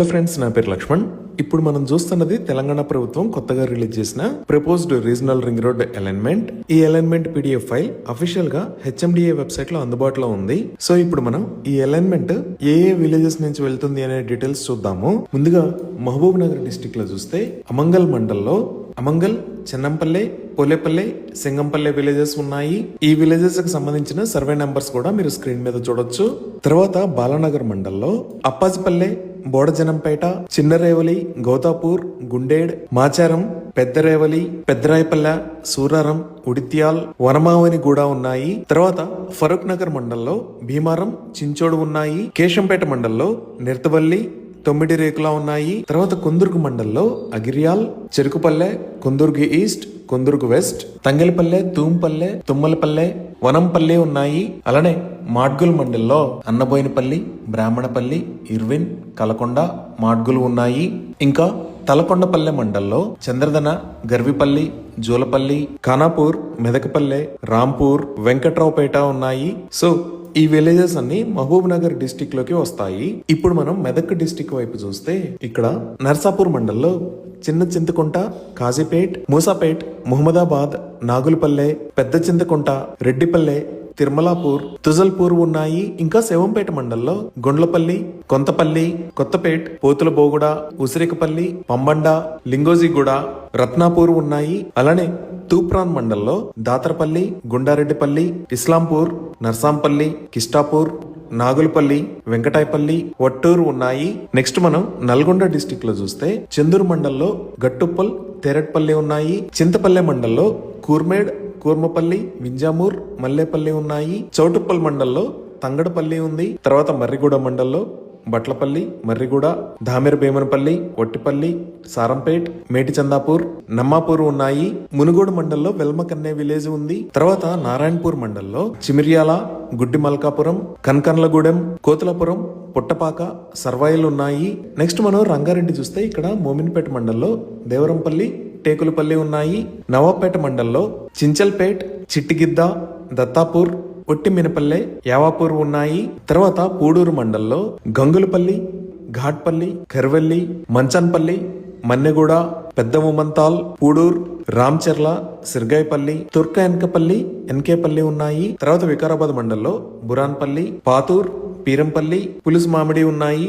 Hello friends నా పేరు లక్ష్మణ్. ఇప్పుడు మనం చూస్తున్నది తెలంగాణ ప్రభుత్వం కొత్తగా రిలీజ్ చేసిన proposed regional ring road alignment ఈ అలైన్మెంట్ పీడిఎఫ్ ఫైల్ అఫీషియల్గా హెచ్ఎండిఏ వెబ్సైట్లో అందుబాటులో ఉంది. సో ఇప్పుడు మనం ఈ అలైన్మెంట్ ఏ ఏ విలేజెస్ నుంచి వెళ్తుంది అనే డీటెయిల్స్ చూద్దాము. ముందుగా మహబూబ్ నగర్ డిస్టిక్లో చూస్తే అమంగల్ మండల్లో అమంగల్ చెన్నంపల్లె పోలేపల్లె సింగంపల్లె విలేజెస్ ఉన్నాయి. ఈ విలేజెస్కి సంబంధించిన సర్వే నెంబర్స్ కూడా మీరు స్క్రీన్ మీద చూడొచ్చు. తర్వాత బాలానగర్ మండల్లో అప్పాజిపల్లె బోడజనంపేట చిన్నరేవలి గోతాపూర్ గుండేడ్ మాచారం పెద్దరేవలి పెద్దరాయపల్లె సూరారం ఉడిత్యాల్ వనమావని కూడా ఉన్నాయి. తర్వాత ఫరూక్ నగర్ మండలంలో భీమారం చించోడు ఉన్నాయి. కేశంపేట మండల్లో నిర్తవల్లి తొమ్మిది రేకులా ఉన్నాయి. తర్వాత కొందుర్గు మండల్లో అగిరియాల్ చెరుకుపల్లె కొందుర్గు ఈస్ట్ కొందుర్గు వెస్ట్ తంగలిపల్లె తూంపల్లె తుమ్మలపల్లె వనంపల్లి ఉన్నాయి. అలానే మాడ్గుల్ మండల్లో అన్నబోయినపల్లి బ్రాహ్మణపల్లి ఇర్విన్ కలకొండ మాడ్గులు ఉన్నాయి. ఇంకా తలకొండపల్లె మండల్లో చంద్రదన గర్విపల్లి జూలపల్లి ఖానాపూర్ మెదకపల్లె రాంపూర్ వెంకట్రావుపేట ఉన్నాయి. సో ఈ విలేజెస్ అన్ని మహబూబ్ నగర్ డిస్టిక్లోకి వస్తాయి. ఇప్పుడు మనం మెదక్ డిస్టిక్ వైపు చూస్తే ఇక్కడ నర్సాపూర్ మండల్లో చిన్న చింతకుంట కాజీపేట్ మూసాపేట్ ముహమ్మదాబాద్ నాగులపల్లె పెద్ద చింతకుంట రెడ్డిపల్లె తిరుమలాపూర్ తుజల్పూర్ ఉన్నాయి. ఇంకా శివంపేట మండల్లో గొండ్లపల్లి కొంతపల్లి కొత్తపేట్ పోతుల బోగుడ ఉసిరికపల్లి పంబండ లింగోజిగూడ రత్నాపూర్ ఉన్నాయి. అలానే తూప్రాన్ మండల్లో దాతరపల్లి గుండారెడ్డిపల్లి ఇస్లాంపూర్ నర్సాంపల్లి కిష్టాపూర్ నాగులపల్లి వెంకటాయపల్లి వట్టూరు ఉన్నాయి. నెక్స్ట్ మనం నల్గొండ డిస్టిక్లో చూస్తే చందూరు మండల్లో గట్టుప్పల్ తెరట్పల్లి ఉన్నాయి. చింతపల్లె మండల్లో కూర్మేడ్ కూర్మపల్లి వింజామూర్ మల్లేపల్లి ఉన్నాయి. చౌటుప్పల్ మండల్లో తంగడపల్లి ఉంది. తర్వాత మర్రిగూడ మండల్లో బట్లపల్లి మర్రిగూడ ధామెర భీమనపల్లి ఒట్టిపల్లి సారంపేట్ మేటిచందాపూర్ నమ్మాపూర్ ఉన్నాయి. మునుగోడు మండల్లో వెల్మకన్నే విలేజ్ ఉంది. తర్వాత నారాయణపూర్ మండల్లో చిమిర్యాల గుడ్డి మల్కాపురం కన్కన్లగూడెం కోతులపురం పుట్టపాక సర్వాయిల్ ఉన్నాయి. నెక్స్ట్ మనం రంగారెడ్డి చూస్తే ఇక్కడ మోమిన్పేట మండల్లో దేవరంపల్లి టేకులపల్లి ఉన్నాయి. నవాపేట మండల్లో చించల్పేట్ చిట్టిగిద్ద దత్తాపూర్ ఒట్టి మినపల్లె యావాపూర్ ఉన్నాయి. తర్వాత పూడూరు మండల్లో గంగులపల్లి ఘాట్పల్లి కర్వెల్లి మంచన్పల్లి మన్నెగూడ పెద్ద ఉమంతాల్ పూడూర్ రామ్చెర్ల సిర్గాయపల్లి తుర్క ఎన్కపల్లి ఎన్కేపల్లి ఉన్నాయి. తర్వాత వికారాబాద్ మండల్లో బురాన్పల్లి పాతూర్ పీరంపల్లి పులుసు మామిడి ఉన్నాయి.